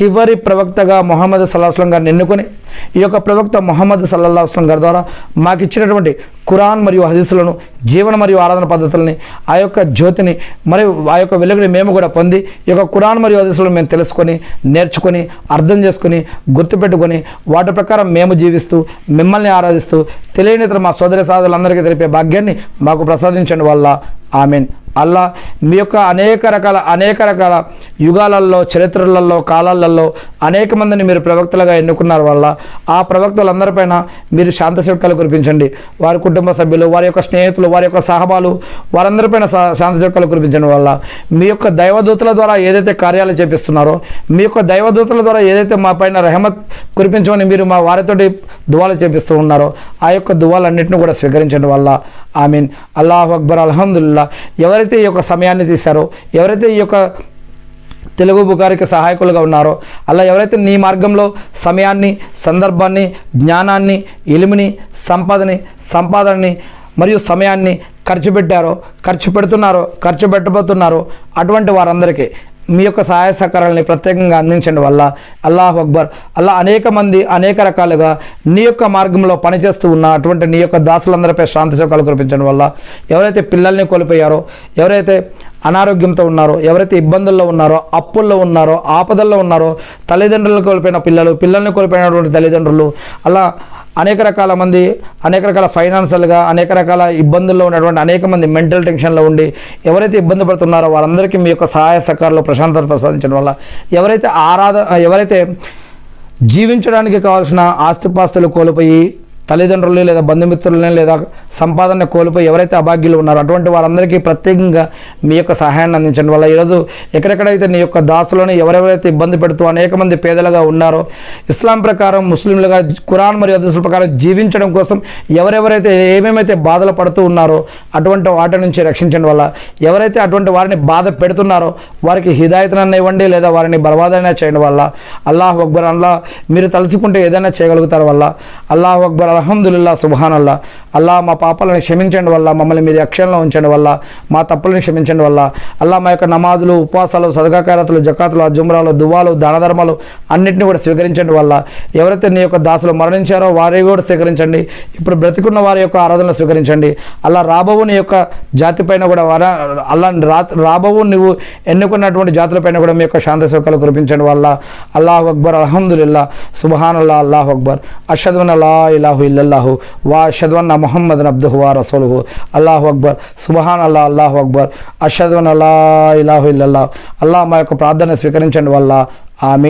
చివరి ప్రవక్తగా మొహమ్మద్ సల్లాహస్లం గారిని ఎన్నుకొని ఈ యొక్క ప్రవక్త మొహమ్మద్ సల్లాహస్లం గారి ద్వారా మాకు ఇచ్చినటువంటి ఖురాన్ మరియు హదీసులను జీవన మరియు ఆరాధన పద్ధతులని ఆ యొక్క జ్యోతిని మరియు ఆ యొక్క వెలుగుని మేము కూడా పొంది ఈ యొక్క కురాన్ మరియు హదీసులను మేము తెలుసుకొని నేర్చుకొని అర్థం చేసుకొని గుర్తుపెట్టుకొని వాటి ప్రకారం మేము జీవిస్తూ మిమ్మల్ని ఆరాధిస్తూ తెలియని ఇతర మా సోదరి సాధులందరికీ తెలిపే భాగ్యాన్ని మాకు ప్రసాదించండి వల్ల. ఆమెన్. అల్లా మీ యొక్క అనేక రకాల అనేక రకాల యుగాలలో చరిత్రలలో కాలాలలో అనేక మందిని మీరు ప్రవక్తలుగా ఎన్నుకున్నారు వల్ల ఆ ప్రవక్తలందరిపైన మీరు శాంత శివకాలు కురిపించండి. వారి కుటుంబ సభ్యులు వారి యొక్క స్నేహితులు వారి యొక్క సహబాలు వారందరిపైన శా- శాంత శివకాలు కురిపించడం వల్ల మీ యొక్క దైవదూతల ద్వారా ఏదైతే కార్యాలు చేపిస్తున్నారో మీ యొక్క దైవదూతల ద్వారా ఏదైతే మా పైన రెహమత్ కురిపించమని మీరు మా వారితోటి దువాలు చేపిస్తూ ఉన్నారో ఆ యొక్క దువాలన్నింటినీ కూడా స్వీకరించడం వల్ల ఐ మీన్ అల్లాహ్ అక్బర్ అల్హందుల్లా ఎవరైతే ఈ యొక్క సమయాన్ని తీశారో ఎవరైతే ఈ యొక్క తెలుగు బుకారికి సహాయకులుగా ఉన్నారో. అలా ఎవరైతే నీ మార్గంలో సమయాన్ని సందర్భాన్ని జ్ఞానాన్ని ఇలిమిని సంపదని సంపాదనని మరియు సమయాన్ని ఖర్చు పెట్టారో ఖర్చు పెడుతున్నారో ఖర్చు పెట్టబోతున్నారో అటువంటి వారందరికీ మీ యొక్క సహాయ సహకారాలని ప్రత్యేకంగా అందించండి వల్ల అల్లాహ్ అక్బర్. అలా అనేక మంది అనేక రకాలుగా నీ యొక్క మార్గంలో పనిచేస్తూ ఉన్న అటువంటి నీ యొక్క దాసులందరిపై శాంతి సౌకాలు కురిపించడం వల్ల ఎవరైతే పిల్లల్ని కోల్పోయారో ఎవరైతే అనారోగ్యంతో ఉన్నారో ఎవరైతే ఇబ్బందుల్లో ఉన్నారో అప్పుల్లో ఉన్నారో ఆపదల్లో ఉన్నారో తల్లిదండ్రులను కోల్పోయిన పిల్లలు పిల్లల్ని కోల్పోయినటువంటి తల్లిదండ్రులు అలా అనేక రకాల మంది అనేక రకాల ఫైనాన్షియల్గా అనేక రకాల ఇబ్బందుల్లో ఉన్నటువంటి అనేక మంది మెంటల్ టెన్షన్లో ఉండి ఎవరైతే ఇబ్బంది పడుతున్నారో వాళ్ళందరికీ మీ యొక్క సహాయ సహకారాలు ప్రశాంతత ప్రసాదించడం వల్ల ఎవరైతే ఆరాధ ఎవరైతే జీవించడానికి కావాల్సిన ఆస్తిపాస్తులు కోల్పోయి తల్లిదండ్రులు లేదా బంధుమిత్రులని లేదా సంపాదన కోల్పోయి ఎవరైతే అభాగ్యులు ఉన్నారో అటువంటి వారందరికీ ప్రత్యేకంగా మీ యొక్క సహాయాన్ని అందించండి. వల్ల ఈరోజు ఎక్కడెక్కడైతే నీ యొక్క దాసులను ఎవరెవరైతే ఇబ్బంది పెడుతూ అనేక మంది పేదలుగా ఉన్నారో ఇస్లాం ప్రకారం ముస్లింలుగా ఖురాన్ మరియు హదీసుల ప్రకారం జీవించడం కోసం ఎవరెవరైతే ఏమేమైతే బాధలు పడుతూ ఉన్నారో అటువంటి వాటి నుంచి రక్షించడం వల్ల ఎవరైతే అటువంటి వారిని బాధ పెడుతున్నారో వారికి హిదాయతనన్న ఇవ్వండి లేదా వారిని బలవాదైనా చేయడం వల్ల అల్లాహ్ అక్బర్ అల్లా మీరు తలుచుకుంటే ఏదైనా చేయగలుగుతారు వల్ల అల్లాహ్ అక్బర్ అల్హమ్దుల్లా సుబాన్ అల్లా అల్లా మా పాపాలను క్షమించండి వల్ల మమ్మల్ని మీరు అక్షరంలో ఉంచండి వల్ల మా తప్పులను క్షమించండి వల్ల. అల్లా మా యొక్క నమాజులు ఉపవాసాలు సదకాకారతులు జకాతులు అజుమ్రాలు దువాలు దాన ధర్మాలు అన్నింటినీ కూడా స్వీకరించండి వల్ల. ఎవరైతే నీ యొక్క దాసులు మరణించారో వారి కూడా స్వీకరించండి. ఇప్పుడు బ్రతికున్న వారి యొక్క ఆరాధనలు స్వీకరించండి. అలా రాబోవు నీ యొక్క జాతి పైన కూడా వర అల్లా రాబోవు నువ్వు ఎన్నుకున్నటువంటి జాతులపైన కూడా మీ యొక్క శాంతి సుఖాలు కురిపించండి వల్ల. అల్లాహ్ అక్బర్ అల్హమ్దుల్లా సుబహాన్ అల్లా అల్లాహ్ అక్బర్. అషద్ అల్లా ఇలాహు ఇల్లల్లాహు వా అషద్వన్న మొహమ్మద్ అబ్దుహు వా రసూలుహు అల్లాహు అక్బర్ సుబహాన్ అల్లా అల్లాహు అక్బర్ అషద్వన్ అల్లా ఇలాహు ఇల్లల్లాహు అల్లాహ్ మా యొక్క ప్రార్థన స్వీకరించండి వల్ల ఆమె